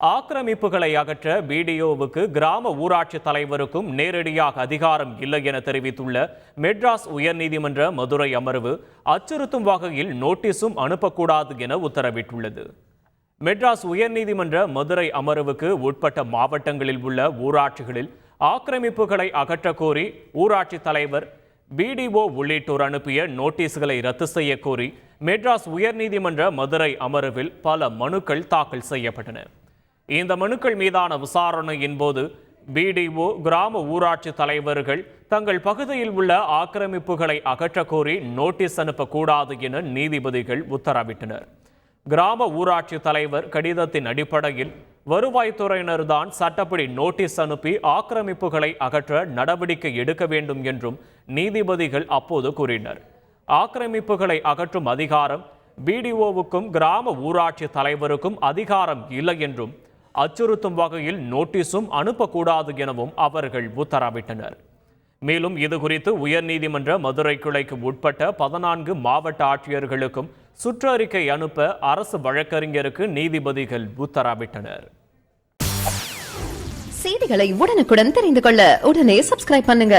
ஆக்கிரமிப்புகளை அகற்ற பிடிஓவுக்கு கிராம ஊராட்சி தலைவருக்கும் நேரடியாக அதிகாரம் இல்லை என தெரிவித்துள்ள மெட்ராஸ் உயர்நீதிமன்ற மதுரை அமர்வு அச்சுறுத்தும் வகையில் நோட்டீஸும் அனுப்பக்கூடாது என உத்தரவிட்டுள்ளது. மெட்ராஸ் உயர்நீதிமன்ற மதுரை அமர்வுக்கு உட்பட்ட மாவட்டங்களில் உள்ள ஊராட்சிகளில் ஆக்கிரமிப்புகளை அகற்ற கோரி ஊராட்சி தலைவர் பிடிஓ உள்ளிட்டோர் அனுப்பிய நோட்டீஸ்களை ரத்து செய்ய கோரி மெட்ராஸ் உயர்நீதிமன்ற மதுரை அமர்வில் பல மனுக்கள் தாக்கல் செய்யப்பட்டன. இந்த மனுக்கள் மீதான விசாரணையின் போது பிடிஓ கிராம ஊராட்சி தலைவர்கள் தங்கள் பகுதியில் உள்ள ஆக்கிரமிப்புகளை அகற்றக்கோரி நோட்டீஸ் அனுப்பக்கூடாது என நீதிபதிகள் உத்தரவிட்டனர். கிராம ஊராட்சி தலைவர் கடிதத்தின் அடிப்படையில் வருவாய்த்துறையினர்தான் சட்டப்படி நோட்டீஸ் அனுப்பி ஆக்கிரமிப்புகளை அகற்ற நடவடிக்கை எடுக்க வேண்டும் என்றும் நீதிபதிகள் அப்போது கூறினர். ஆக்கிரமிப்புகளை அகற்றும் அதிகாரம் பிடிஓவுக்கும் கிராம ஊராட்சி தலைவருக்கும் அதிகாரம் இல்லை என்றும் அச்சுறுத்தும் வகையில் நோட்டீஸும் அனுப்பக்கூடாது எனவும் அவர்கள் உத்தரவிட்டனர். மேலும் இதுகுறித்து உயர்நீதிமன்ற மதுரை கிளைக்கு உட்பட்ட பதினான்கு மாவட்ட ஆட்சியர்களுக்கும் சுற்றறிக்கை அனுப்ப அரசு வழக்கறிஞருக்கு நீதிபதிகள் உத்தரவிட்டனர். செய்திகளை உடனுக்குடன் தெரிந்து கொள்ள உடனே சப்ஸ்கிரைப் பண்ணுங்க.